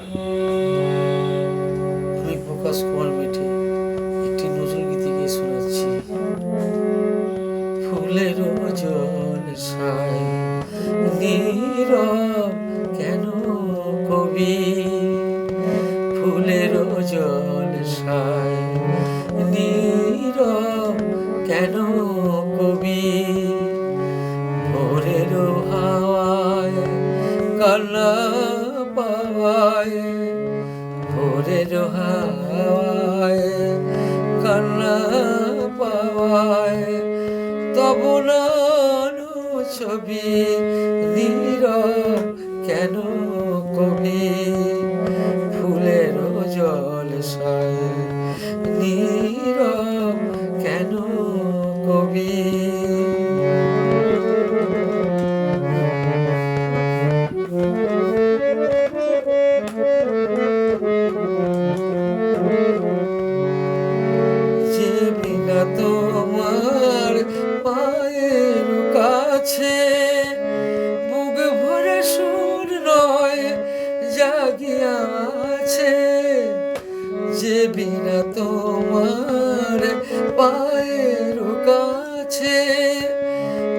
আমি প্রকাশ কুমার মেঠে একটি নজরুল গীতি গিয়ে শোনাচ্ছি। ফুলের জল সায় নীরব কেন কবি? ফুলের জল সায় নীরব কেন কবি? ভোরের হাওয়ায় কান্না কান্না পাওয়ায় ছবি নীরব কেন কবি ফুলের জল সায় নীর কেন কবি? কাছে বুক ভরে সুর নয়, জাগিয়া আছে। যে বিনা তোমার পায়ের কাছে।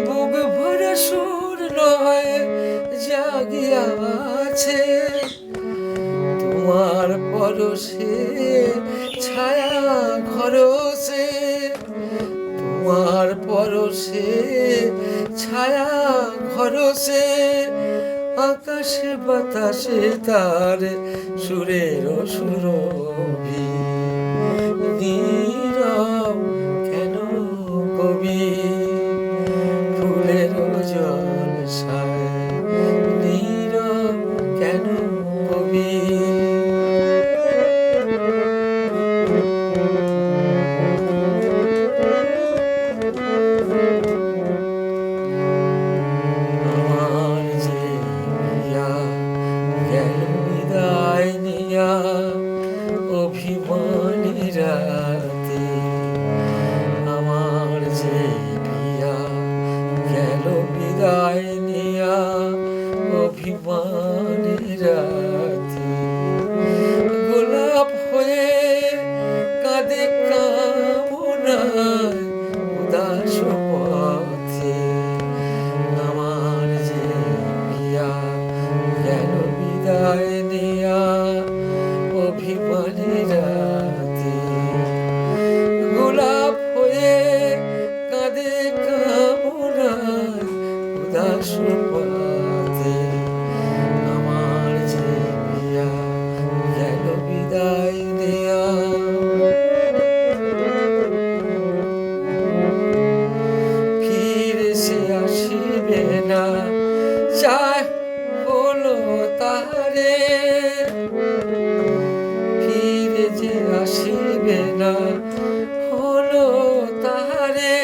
বুক ভরে সুর নয়, জাগিয়া আছে। তোমার পরশে ছায়া ঘরসে তোমার পরশে ছায়া ঘরসে আকাশে বাতাসে তার সুরের সুরভি। নীরব কেন কবি? ফুলের জল রাতে গোলাপ হয়ে কাঁদে কামরা উদাস হলো তাহারে।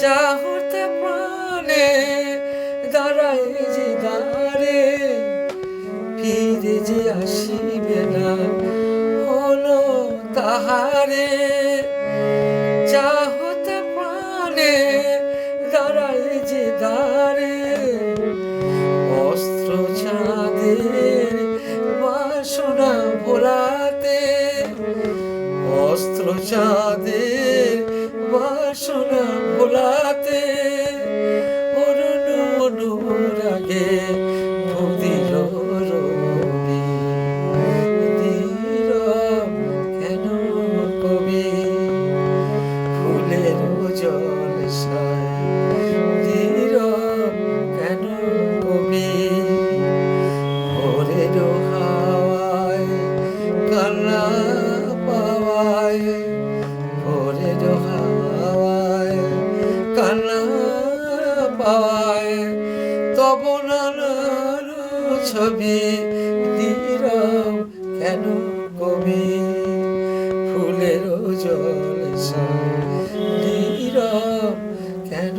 চাহতে প্রাণে দাঁড়াই যে দাঁড়ে ফিরে যে আসিবে না হলো তাহারে। অস্ত্র চাঁদের বাসনা ভোলাতে অনুরাগে কবি? ফুলের জল পায়। তব ছবি নীরব কেন কবি? ফুলের জল নীরব কেন